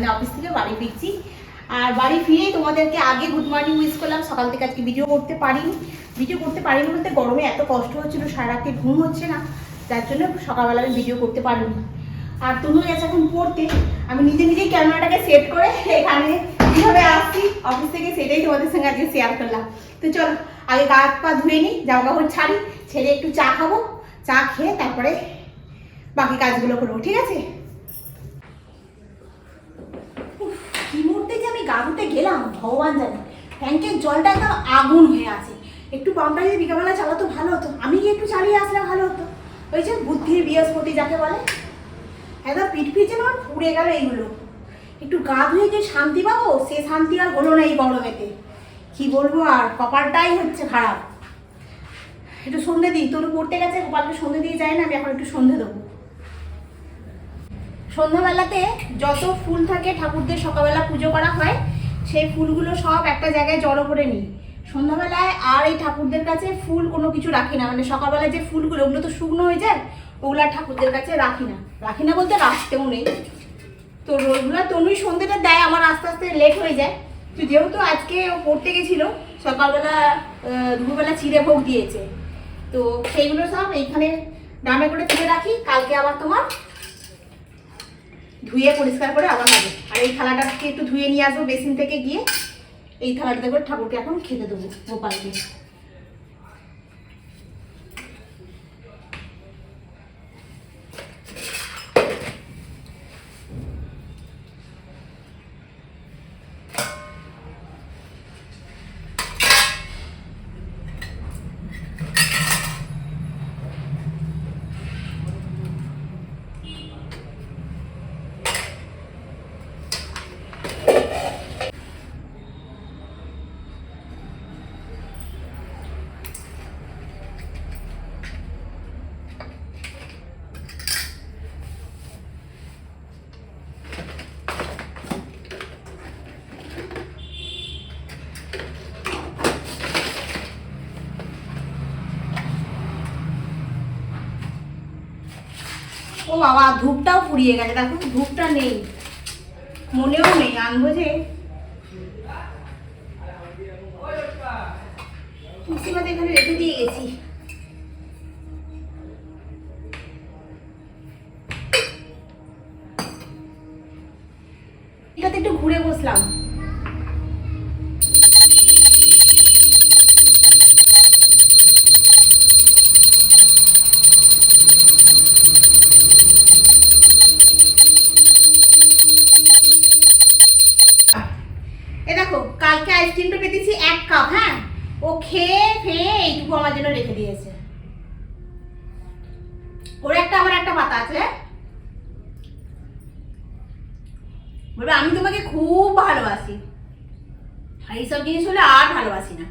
মানে অফিস থেকে বাড়ি ফিরছি। আর বাড়ি ফিরেই তোমাদেরকে আগে গুড মর্নিং উইশ করলাম। সকাল থেকে আজকে ভিডিও করতে পারিনি। ভিডিও করতে পারিনি বলতে গরমে এত কষ্ট হচ্ছিল রাতে ঘুম হচ্ছে না। যার জন্য সকালবেলা আমি ভিডিও করতে পারিনি। আর তুমি গেছে এখন পড়তে। আমি নিজে নিজেই ক্যামেরাটাকে সেট করে এখানে কীভাবে আসছি অফিস থেকে সেটাই তোমাদের সঙ্গে আজকে শেয়ার করলাম। তো চলো, আগে গা হাত পা ধুয়ে নিই, জামা কাপড় ছাড়ি ছেড়ে একটু চা খাব, চা খেয়ে তারপরে বাকি কাজগুলো করব, ঠিক আছে উফ, কি মুহূর্তে যে আমি গা ধুতে গেলাম, ভগবান জানে। ট্যাঙ্কের জলটা একদম আগুন হয়ে আছে। একটু পাম্পটা যদি বিকালবেলা চালাতো ভালো হতো। আমি একটু চালিয়ে আসলে ভালো হতো। ওই যে বুদ্ধির বৃহস্পতি যাকে বলে। একদম পিঠ পিঠে আমার পুড়ে গেল এইগুলো। একটু গা ধুয়ে যে শান্তি পাবো, সে শান্তি আর হলো না এই গরমেতে কি বলব আর, কপালটাই হচ্ছে খারাপ। একটু সন্ধে দিই, তোর পড়তে গেছে, গোপালকে সন্ধে দিয়ে যায় না, আমি এখন একটু সন্ধে দেবো। সন্ধ্যাবেলাতে যত ফুল থাকে, ঠাকুরদের সকালবেলা পুজো করা হয় সেই ফুলগুলো সব একটা জায়গায় জড়ো করে নিই। সন্ধ্যাবেলায় আর এই ঠাকুরদের কাছে ফুল কোনো কিছু রাখি না। মানে সকালবেলায় যে ফুলগুলো, ওগুলো তো শুকনো হয়ে যায়, ওগুলো ঠাকুরদের কাছে রাখি না। রাখি না বলতে রাখতেও নেই। তো ওইগুলো তনুই সন্ধ্যেটা দেয়, আমার আস্তে আস্তে লেট হয়ে যায়। তো যেহেতু আজকে ও পড়তে গেছিল, সকালবেলা দুপুরবেলা চিড়ে ভোগ দিয়েছে। তো সেইগুলো সব এইখানে ডামে করে তুলে রাখি, কালকে আবার তোমার ধুয়ে পরিষ্কার করে আবার হবে আর এই থালাটাকে একটু ধুয়ে নিয়ে আসব বেসিন থেকে গিয়ে। এই থালাটাতে করে ঠাকুরকে এখন খেতে দেবো গোপালকে। ও বাবা, ধূপটাও ফুরিয়ে গেছে। দেখো, ধূপটা নেই। মনেও নেই, আনব যে। তুলসীমাতে এখানে রেখে দিয়ে গেছি। এটাতে একটু ঘুরে বসলাম। বলবে, আমি তোমাকে খুব ভালোবাসি। এইসব জিনিস হলে আর ভালোবাসি না।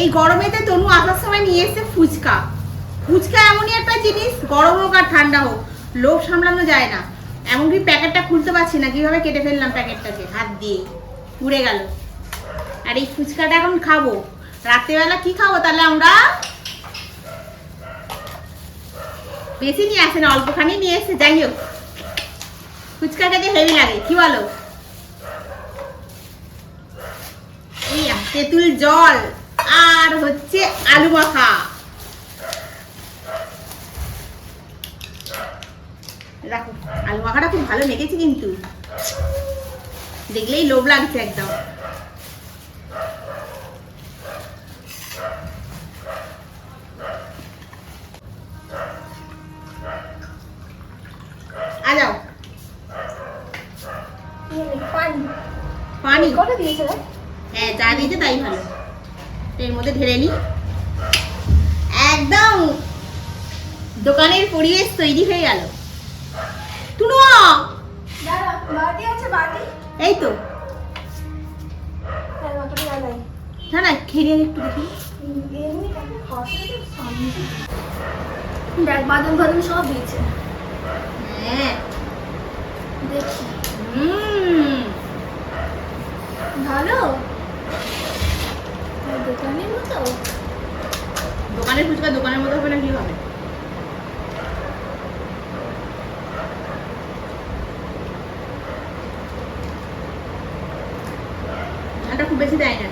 এই গরমেতে তনু আসার সময় নিয়ে এসেছে ফুচকা। ফুচকা এমনই একটা জিনিস, গরম হোক আর ঠান্ডা হোক, লোভ সামলানো যায় না। এমনকি প্যাকেটটা খুলতে পারছি না, কীভাবে কেটে ফেললাম প্যাকেটটাকে? হাত দিয়ে, পুড়ে গেল। আর এই ফুচকাটা এখন খাব। রাত্রেবেলা কি খাব তাহলে আমরা? বেশি নিয়ে আসে না, অল্পখানি নিয়ে এসে যাই হোক। ফুচকা খেতে হেভি লাগে, কি বলো? তেঁতুল জল, আর হচ্ছে আলু মাখা। দেখো, আলু মাখাটা খুব ভালো মেখেছি কিন্তু। দেখলেই লোভ লাগছে একদম। পানি। কটা দিয়েছে? হ্যাঁ যা দিয়েছে তাই ভালো। এর মধ্যে ঢেলে নি। একদম। দোকানের পরিবেশ তৈরি হয়ে গেল। টুনু! এই তো। হ্যাঁ, না না খেয়ে একটু দেখি। দেখ বাদাম বাদাম সব দিয়েছে। হ্যাঁ। হুম। ভালো? দোকানের মতো? দোকানের ফুচকা দোকানের মতো হবে না কি হবে? এটা খুব বেশি দেয় না।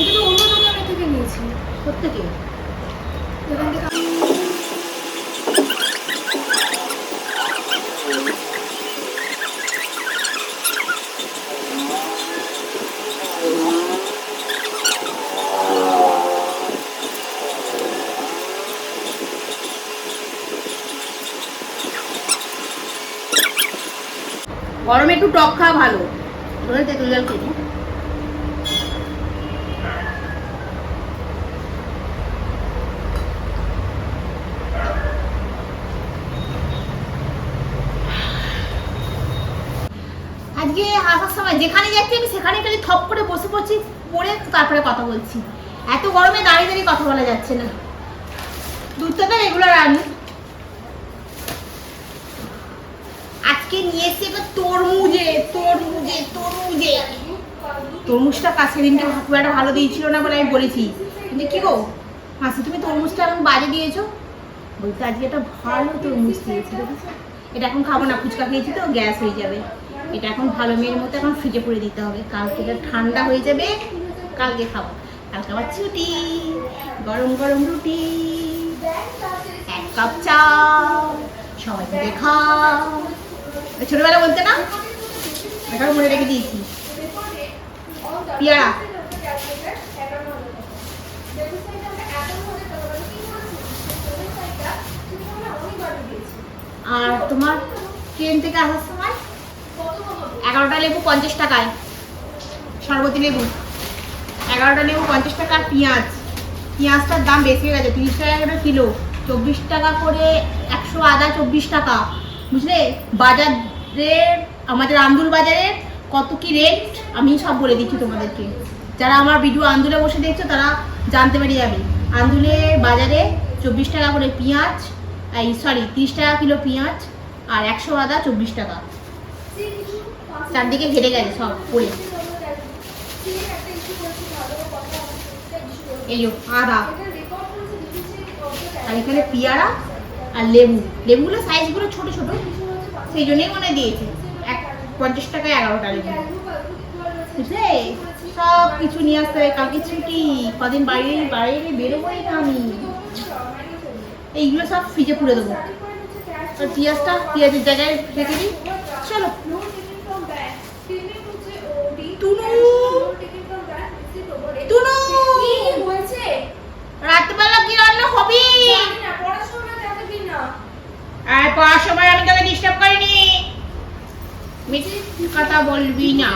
এটা তো অন্য দোকানের থেকে নিয়েছি। প্রত্যেকে থেকে গরমে একটু টক খাওয়া ভালো। আজকে আসার সময় যেখানে যাচ্ছি আমি সেখানে খালি থপ করে বসে পড়ছি, পড়ে তারপরে কথা বলছি। এত গরমে দাঁড়িয়ে দাঁড়িয়ে কথা বলা যাচ্ছে না। দুধটা তো রেগুলার আনি এবার তরমুজে তরমুজে তরমুজে। তরমুজটা কাছে দিনকে খুব একটা ভালো দিয়েছিল না বলে আমি বলেছি। কিন্তু কি গো, মাসি তুমি তরমুজটা এখন বাজে দিয়েছ? বলতে আজকে একটা ভালো তরমুজ দিয়েছি এটা এখন খাব না, ফুচকা খেয়েছি তো, গ্যাস হয়ে যাবে। এটা এখন ভালো মেয়ের মতো এখন ফ্রিজে করে দিতে হবে। কালকে এটা ঠান্ডা হয়ে যাবে, কালকে খাব। কালকে আবার ছুটি, গরম গরম রুটি, এক কাপ চা, সবাই মিলে খাও। ছোটবেলা বলতে না? এটাও মনে রেখে দিয়েছি। পিয়ারা। আর তোমার ট্রেন থেকে আসার সময়? এগারোটা লেবু পঞ্চাশ টাকায়। সরবতি লেবু। এগারোটা লেবু পঞ্চাশ টাকা পেঁয়াজ। পেঁয়াজটার দাম বেশি হয়ে গেছে, তিরিশ টাকা করে কিলো। চব্বিশ টাকা করে একশো আদা চব্বিশ টাকা। বুঝলে? বাজারের আমাদের আন্দুল বাজারের কত কি রেট আমি সব বলে দিচ্ছি তোমাদেরকে। যারা আমার ভিডিও আন্দুলে বসে দেখছ, তারা জানতে পারি যাবে। আন্দুলে বাজারে চব্বিশ টাকা করে পেঁয়াজ, এই সরি তিরিশ টাকা কিলো পেঁয়াজ আর একশো আদা চব্বিশ টাকা। চারদিকে ঘেটে গেছে সব, পড়ে। এই আদা। আর এখানে পেয়ারা আর লেবু। লেবুগুলো সাইজগুলো ছোট ছোট। সেই জন্যই মনে দিয়েছে। এক পঞ্চাশ টাকায় এগারোটা লেবু বুঝলে? সব কিছু নিয়ে আসতে হবে কালকে ছুটি। কদিন বাইরে বাইরে বেরোবোই না আমি। এইগুলো সব ফ্রিজে পুরে দেবো। আর পেঁয়াজটা পেঁয়াজের জায়গায় রেখে দিই। চলো। রাত্রেবেলা কি রান্না হবে? কথা বলবি না।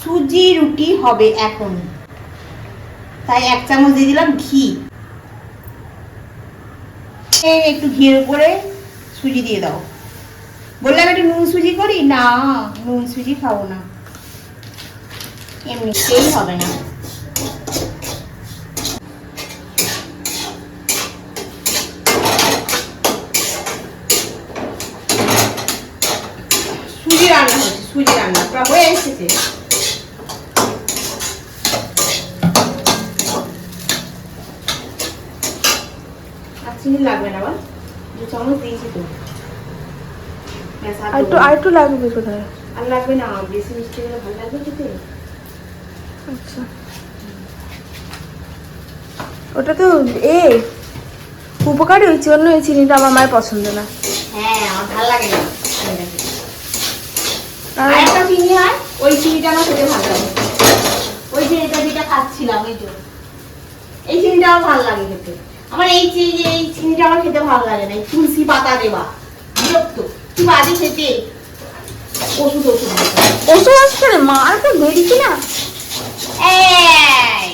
সুজি রুটি হবে এখন। তাই এক চামচ দিয়ে দিলাম ঘি। একটু ঘিয়ের উপরে সুজি দিয়ে দাও। বললাম একটু নুন সুজি করি? না, নুন সুজি খাব না। এমনিতেই হবে না। সুজি চিনি লাগবে না বল দু চামচ দিয়েছি তো। আর একটু। আর একটু লাগবে কোথায়? আর লাগবে না বেশি মিষ্টি হলে ভালো লাগবে খেতে। আচ্ছা। ওটা তো এ উপকারী ওই জন্য এই চিনিটা আমার মায়ের পছন্দ না। হ্যাঁ আমার ভালো লাগে না আর একটা চিনি হয় ওই চিনিটা আমার খেতে ভালো লাগে। ওই চিনিটা যেটা খাচ্ছিলাম ওই এই চিনিটা আমার ভালো লাগে খেতে। আমার এই চিনি এই চিনিটা আমার খেতে ভালো লাগে না তুলসী পাতা দেওয়া বিরক্ত। কি বাজে খেতে ওষুধ ওষুধ ওষুধ আসছে না মা আর তো মেডিসিন না? এই।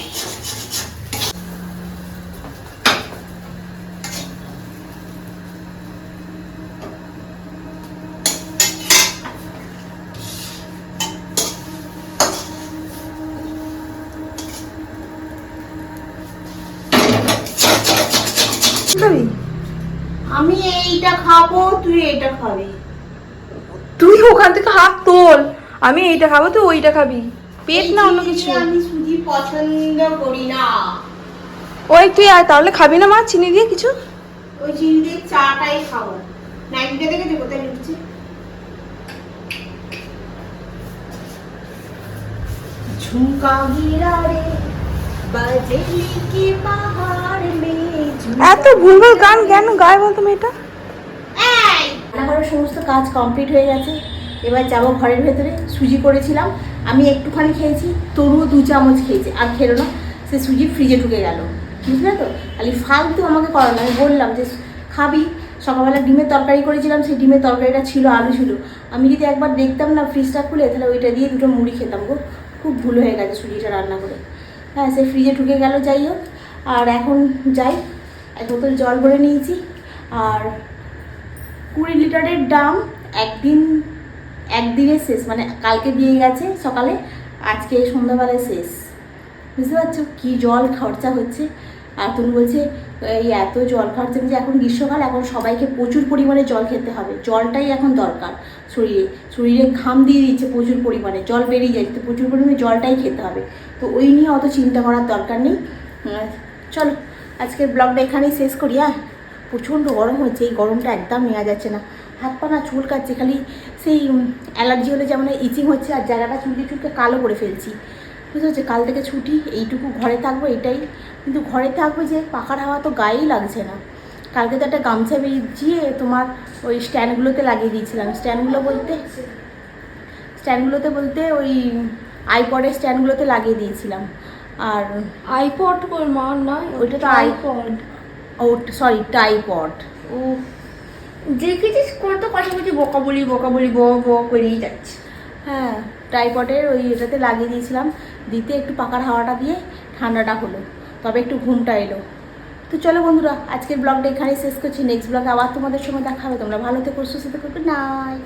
খাবি? আমি এইটা খাব তুই এইটা খাবি। তুই ওখান থেকে হাত তোল। আমি এইটা খাব তুই ওইটা খাবি। পেট না অন্য কিছু? আমি সুজি পছন্দ করি না। ওই তুই আর তাহলে খাবি না মা? চিনি দিয়ে কিছু? ওই চিনি দিয়ে চাটাই খাব। নাইনটা দেখে যে কোথায় লুকছে ঝুমকা গিরা রে এত ভুলভাল গান কেন গায় বলতো মেয়েটা? রান্নাঘরের সমস্ত কাজ কমপ্লিট হয়ে গেছে। এবার যাব ঘরের ভেতরে। সুজি করেছিলাম। আমি একটুখানি খেয়েছি। তরুও দু চামচ খেয়েছে। আর খেলো না। সে সুজি ফ্রিজে ঢুকে গেল। বুঝলে তো? খালি ফালতু আমাকে করানো আমি বললাম যে খাবি? সকালবেলা ডিমের তরকারি করেছিলাম। সেই ডিমের তরকারিটা ছিল আলু ছিল। আমি যদি একবার দেখতাম না ফ্রিজটা খুলে তাহলে ওইটা দিয়ে দুটো মুড়ি খেতাম গো। খুব ভুল হয়ে গেছে সুজিটা রান্না করে। হ্যাঁ সে ফ্রিজে ঢুকে গেল, যাই হোক। আর এখন যাই, এক বোতল জল ভরে নিয়েছি। আর কুড়ি লিটারের ডাম একদিন একদিনে শেষ মানে কালকে দিয়ে গেছে সকালে, আজকে সন্ধ্যাবেলায় শেষ। বুঝতে পারছ? কী জল খরচা হচ্ছে। আর তুমি বলছে, এই এত জল খরচা যে এখন গ্রীষ্মকাল, এখন সবাইকে প্রচুর পরিমাণে জল খেতে হবে। জলটাই এখন দরকার। শরীরে শরীরে ঘাম দিয়ে দিচ্ছে প্রচুর পরিমাণে, জল বেরিয়ে যাচ্ছে, প্রচুর পরিমাণে জলটাই খেতে হবে। তো ওই নিয়ে অত চিন্তা করার দরকার নেই। চলো, আজকের ব্লগটা এখানেই শেষ করি হ্যাঁ প্রচণ্ড গরম হচ্ছে এই গরমটা একদম নেওয়া যাচ্ছে না। হাত পা না চুল কাটছে খালি সেই অ্যালার্জি হলে যেমন ইচিং হচ্ছে, আর জায়গাটা চুলকে চুলকে কালো করে ফেলছি। বুঝতে হচ্ছে কাল থেকে ছুটি, এইটুকু ঘরে থাকব, এটাই। কিন্তু ঘরে থাকবে যে পাখার হাওয়া তো গায়েই লাগছে না। কালকে তো একটা গামছা বেরিয়ে তোমার ওই স্ট্যান্ডগুলোতে লাগিয়ে দিয়েছিলাম। স্ট্যান্ডগুলো বলতে স্ট্যান্ডগুলোতে বলতে ওই আইপডের স্ট্যান্ডগুলোতে লাগিয়ে দিয়েছিলাম। আর আইপড কর মা? নয় ওইটা তো আইপড ও সরি টাইপড ও দেখেছিস কত কথা বলছি বকা বলি বকা বলি ব ব করেই যাচ্ছে। হ্যাঁ ট্রাইপডের ওই এটাতে লাগিয়ে দিয়েছিলাম। দিতে একটু পাকার হাওয়াটা দিয়ে ঠান্ডাটা হলো। তবে একটু ঘুমটা এলো। তো চলো বন্ধুরা, আজকের ব্লগটা এখানেই শেষ করছি। নেক্সট ব্লগে আবার তোমাদের সময় দেখা হবে। তোমরা ভালো থেকো, সুস্থ থেকো নাই